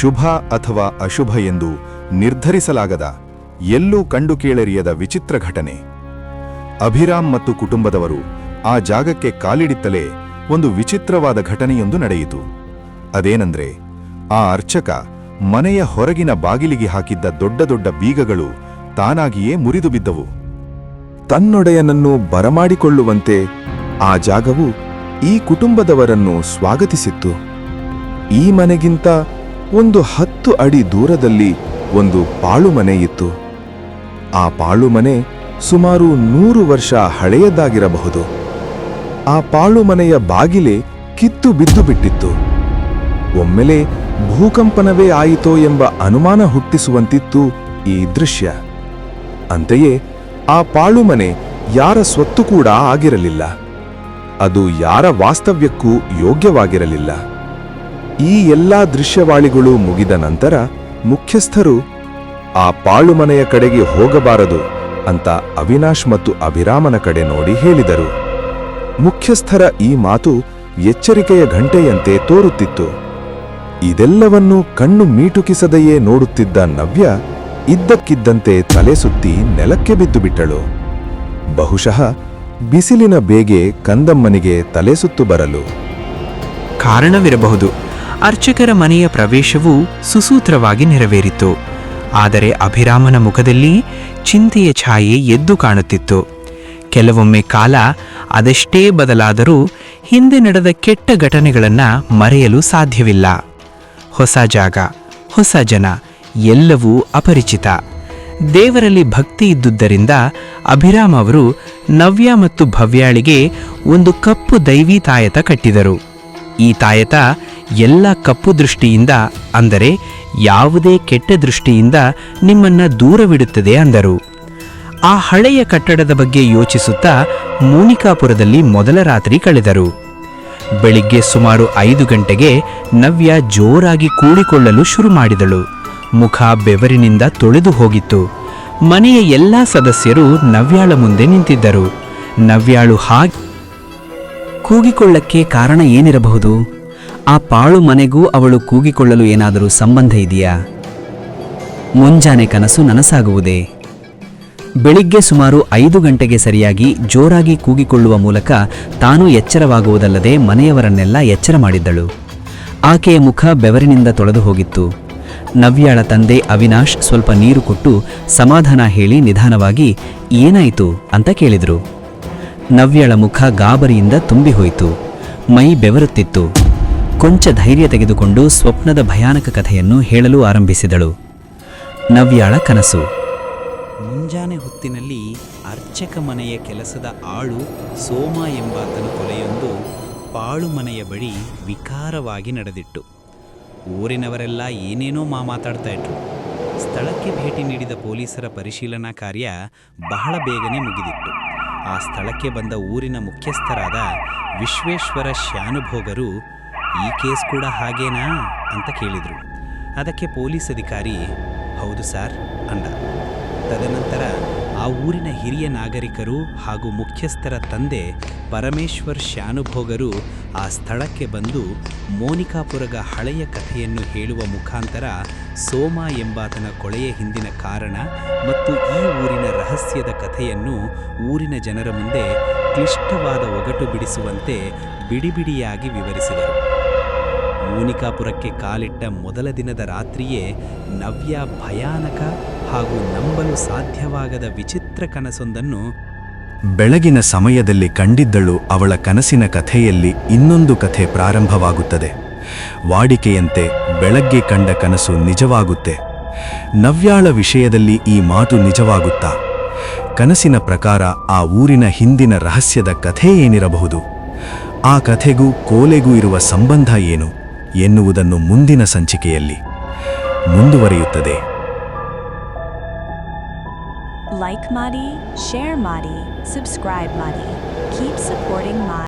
ಶುಭ ಅಥವಾ ಅಶುಭ ಎಂದು ನಿರ್ಧರಿಸಲಾಗದ, ಎಲ್ಲೂ ಕಂಡು ಕೇಳರಿಯದ ವಿಚಿತ್ರ ಘಟನೆ. ಅಭಿರಾಮ್ ಮತ್ತು ಕುಟುಂಬದವರು ಆ ಜಾಗಕ್ಕೆ ಕಾಲಿಡಿತ್ತಲೇ ಒಂದು ವಿಚಿತ್ರವಾದ ಘಟನೆಯೊಂದು ನಡೆಯಿತು. ಅದೇನೆಂದ್ರೆ, ಆ ಅರ್ಚಕ ಮನೆಯ ಹೊರಗಿನ ಬಾಗಿಲಿಗೆ ಹಾಕಿದ್ದ ದೊಡ್ಡ ದೊಡ್ಡ ಬೀಗಗಳು ತಾನಾಗಿಯೇ ಮುರಿದು ಬಿದ್ದವು. ತನ್ನೊಡೆಯನನ್ನು ಬರಮಾಡಿಕೊಳ್ಳುವಂತೆ ಆ ಜಾಗವು ಈ ಕುಟುಂಬದವರನ್ನು ಸ್ವಾಗತಿಸಿತ್ತು. ಈ ಮನೆಗಿಂತ ಒಂದು ಹತ್ತು ಅಡಿ ದೂರದಲ್ಲಿ ಒಂದು ಪಾಳುಮನೆ ಇತ್ತು. ಆ ಪಾಳುಮನೆ ಸುಮಾರು ನೂರು ವರ್ಷ ಹಳೆಯದಾಗಿರಬಹುದು. ಆ ಪಾಳುಮನೆಯ ಬಾಗಿಲೆ ಕಿತ್ತು ಬಿದ್ದು ಬಿಟ್ಟಿತ್ತು. ಒಮ್ಮೆಲೆ ಭೂಕಂಪನವೇ ಆಯಿತೋ ಎಂಬ ಅನುಮಾನ ಹುಟ್ಟಿಸುವಂತಿತ್ತು ಈ ದೃಶ್ಯ. ಅಂತೆಯೇ ಆ ಪಾಳುಮನೆ ಯಾರ ಸ್ವತ್ತು ಕೂಡ ಆಗಿರಲಿಲ್ಲ. ಅದು ಯಾರ ವಾಸ್ತವ್ಯಕ್ಕೂ ಯೋಗ್ಯವಾಗಿರಲಿಲ್ಲ. ಈ ಎಲ್ಲಾ ದೃಶ್ಯವಾಳಿಗಳು ಮುಗಿದ ನಂತರ ಮುಖ್ಯಸ್ಥರು, ಆ ಪಾಳುಮನೆಯ ಕಡೆಗೆ ಹೋಗಬಾರದು ಅಂತ ಅವಿನಾಶ್ ಮತ್ತು ಅಭಿರಾಮನ ಕಡೆ ನೋಡಿ ಹೇಳಿದರು. ಮುಖ್ಯಸ್ಥರ ಈ ಮಾತು ಎಚ್ಚರಿಕೆಯ ಘಂಟೆಯಂತೆ ತೋರುತ್ತಿತ್ತು. ಇದೆಲ್ಲವನ್ನೂ ಕಣ್ಣು ಮೀಟುಕಿಸದೆಯೇ ನೋಡುತ್ತಿದ್ದ ನವ್ಯ ಇದ್ದಕ್ಕಿದ್ದಂತೆ ತಲೆ ಸುತ್ತಿ ನೆಲಕ್ಕೆ ಬಿದ್ದು ಬಿಟ್ಟಳು ಬಹುಶಃ ಬಿಸಿಲಿನ ಬೇಗೆ ಕಂದಮ್ಮನಿಗೆ ತಲೆ ಸುತ್ತು ಬರಲು. ಕಾರಣವಿರಬಹುದು. ಅರ್ಚಕರ ಮನೆಯ ಪ್ರವೇಶವು ಸುಸೂತ್ರವಾಗಿ ನೆರವೇರಿತು. ಆದರೆ ಅಭಿರಾಮನ ಮುಖದಲ್ಲಿ ಚಿಂತೆಯ ಛಾಯೆ ಎದ್ದು ಕಾಣುತ್ತಿತ್ತು. ಕೆಲವೊಮ್ಮೆ ಕಾಲ ಅದೆಷ್ಟೇ ಬದಲಾದರೂ ಹಿಂದೆ ನಡೆದ ಕೆಟ್ಟ ಘಟನೆಗಳನ್ನು ಮರೆಯಲು ಸಾಧ್ಯವಿಲ್ಲ. ಹೊಸ ಜಾಗ, ಹೊಸ ಜನ, ಎಲ್ಲವೂ ಅಪರಿಚಿತ. ದೇವರಲ್ಲಿ ಭಕ್ತಿ ಇದ್ದುದರಿಂದ ಅಭಿರಾಮ್ ಅವರು ನವ್ಯ ಮತ್ತು ಭವ್ಯಾಳಿಗೆ ಒಂದು ಕಪ್ಪು ದೈವಿ ತಾಯತ ಕಟ್ಟಿದರು. ಈ ತಾಯತ ಎಲ್ಲ ಕಪ್ಪು ದೃಷ್ಟಿಯಿಂದ ಅಂದರೆ ಯಾವುದೇ ಕೆಟ್ಟ ದೃಷ್ಟಿಯಿಂದ ನಿಮ್ಮನ್ನು ದೂರವಿಡುತ್ತದೆ ಅಂದರು. ಆ ಹಳೆಯ ಕಟ್ಟಡದ ಬಗ್ಗೆ ಯೋಚಿಸುತ್ತಾ ಮೂನಿಕಾಪುರದಲ್ಲಿ ಮೊದಲ ರಾತ್ರಿ ಕಳೆದರು. ಬೆಳಿಗ್ಗೆ ಸುಮಾರು ಐದು ಗಂಟೆಗೆ ನವ್ಯ ಜೋರಾಗಿ ಕೂಡಿಕೊಳ್ಳಲು ಶುರು ಮಾಡಿದಳು. ಮುಖ ಬೆವರಿನಿಂದ ತೊಳೆದು ಹೋಗಿತ್ತು. ಮನೆಯ ಎಲ್ಲ ಸದಸ್ಯರು ನವ್ಯಾಳ ಮುಂದೆ ನಿಂತಿದ್ದರು. ನವ್ಯಾಳು ಹಾಗೆ ಕೂಗಿಕೊಳ್ಳಕ್ಕೆ ಕಾರಣ ಏನಿರಬಹುದು? ಆ ಪಾಳು ಮನೆಗೂ ಅವಳು ಕೂಗಿಕೊಳ್ಳಲು ಏನಾದರೂ ಸಂಬಂಧ ಇದೆಯಾ? ಮುಂಜಾನೆ ಕನಸು ನನಸಾಗುವುದೇ? ಬೆಳಿಗ್ಗೆ ಸುಮಾರು ಐದು ಗಂಟೆಗೆ ಸರಿಯಾಗಿ ಜೋರಾಗಿ ಕೂಗಿಕೊಳ್ಳುವ ಮೂಲಕ ತಾನು ಎಚ್ಚರವಾಗುವುದಲ್ಲದೆ ಮನೆಯವರನ್ನೆಲ್ಲ ಎಚ್ಚರ ಮಾಡಿದ್ದಳು. ಆಕೆಯ ಮುಖ ಬೆವರಿನಿಂದ ತೊಳೆದು ಹೋಗಿತ್ತು. ನವ್ಯಾಳ ತಂದೆ ಅವಿನಾಶ್ ಸ್ವಲ್ಪ ನೀರು ಕೊಟ್ಟು ಸಮಾಧಾನ ಹೇಳಿ ನಿಧಾನವಾಗಿ, ಏನಾಯಿತು? ಅಂತ ಕೇಳಿದರು. ನವ್ಯಾಳ ಮುಖ ಗಾಬರಿಯಿಂದ ತುಂಬಿ ಹೋಯಿತು ಮೈ ಬೆವರುತ್ತಿತ್ತು. ಕೊಂಚ ಧೈರ್ಯ ತೆಗೆದುಕೊಂಡು ಸ್ವಪ್ನದ ಭಯಾನಕ ಕಥೆಯನ್ನು ಹೇಳಲು ಆರಂಭಿಸಿದಳು. ನವ್ಯಾಳ ಕನಸು. ಮುಂಜಾನೆ ಹೊತ್ತಿನಲ್ಲಿ ಅರ್ಚಕ ಮನೆಯ ಕೆಲಸದ ಆಳು ಸೋಮ ಎಂಬಾತನ ಕೊಲೆಯೊಂದು ಪಾಳು ಮನೆಯ ಬಳಿ ವಿಕಾರವಾಗಿ ನಡೆದಿಟ್ಟು ಊರಿನವರೆಲ್ಲ ಏನೇನೋ ಮಾ ಮಾತಾಡ್ತಾ ಇದ್ರು. ಸ್ಥಳಕ್ಕೆ ಭೇಟಿ ನೀಡಿದ ಪೊಲೀಸರ ಪರಿಶೀಲನಾ ಕಾರ್ಯ ಬಹಳ ಬೇಗನೆ ಮುಗಿದಿತ್ತು. ಆ ಸ್ಥಳಕ್ಕೆ ಬಂದ ಊರಿನ ಮುಖ್ಯಸ್ಥರಾದ ವಿಶ್ವೇಶ್ವರ ಶ್ಯಾನುಭೋಗರು ಈ ಕೇಸ್ ಕೂಡ ಹಾಗೇನಾ ಅಂತ ಕೇಳಿದರು. ಅದಕ್ಕೆ ಪೊಲೀಸ್ ಅಧಿಕಾರಿ, ಹೌದು ಸರ್, ಅಂದ. ತದನಂತರ ಆ ಊರಿನ ಹಿರಿಯ ನಾಗರಿಕರು ಹಾಗೂ ಮುಖ್ಯಸ್ಥರ ತಂದೆ ಪರಮೇಶ್ವರ್ ಶಾನುಭೋಗರು ಆ ಸ್ಥಳಕ್ಕೆ ಬಂದು ಮೋನಿಕಾಪುರದ ಹಳೆಯ ಕಥೆಯನ್ನು ಹೇಳುವ ಮುಖಾಂತರ ಸೋಮ ಎಂಬಾತನ ಕೊಳೆಯ ಹಿಂದಿನ ಕಾರಣ ಮತ್ತು ಈ ಊರಿನ ರಹಸ್ಯದ ಕಥೆಯನ್ನು ಊರಿನ ಜನರ ಮುಂದೆ ಕ್ಲಿಷ್ಟವಾದ ಒಗಟು ಬಿಡಿಸುವಂತೆ ಬಿಡಿಬಿಡಿಯಾಗಿ ವಿವರಿಸಿದರು. ಮೂನಿಕಾಪುರಕ್ಕೆ ಕಾಲಿಟ್ಟ ಮೊದಲ ದಿನದ ರಾತ್ರಿಯೇ ನವ್ಯ ಭಯಾನಕ ಹಾಗೂ ನಂಬಲು ಸಾಧ್ಯವಾಗದ ವಿಚಿತ್ರ ಕನಸೊಂದನ್ನು ಬೆಳಗಿನ ಸಮಯದಲ್ಲಿ ಕಂಡಿದ್ದಳು ಅವಳ ಕನಸಿನ ಕಥೆಯಲ್ಲಿ ಇನ್ನೊಂದು ಕಥೆ ಪ್ರಾರಂಭವಾಗುತ್ತದೆ. ವಾಡಿಕೆಯಂತೆ ಬೆಳಗ್ಗೆ ಕಂಡ ಕನಸು ನಿಜವಾಗುತ್ತೆ. ನವ್ಯಾಳ ವಿಷಯದಲ್ಲಿ ಈ ಮಾತು ನಿಜವಾಗುತ್ತಾ? ಕನಸಿನ ಪ್ರಕಾರ ಆ ಊರಿನ ಹಿಂದಿನ ರಹಸ್ಯದ ಕಥೆ ಏನಿರಬಹುದು? ಆ ಕಥೆಗೂ ಕೋಲೆಗೂ ಇರುವ ಸಂಬಂಧ ಏನು? ಎನ್ನುವುದನ್ನು ಮುಂದಿನ ಸಂಚಿಕೆಯಲ್ಲಿ ಮುಂದುವರಿಯುತ್ತದೆ. ಲೈಕ್ ಮಾಡಿ ಶೇರ್ ಮಾಡಿ ಸಬ್ಸ್ಕ್ರೈಬ್ ಮಾಡಿ ಕೀಪ್ ಸಪೋರ್ಟಿಂಗ್ ಮಾಡಿ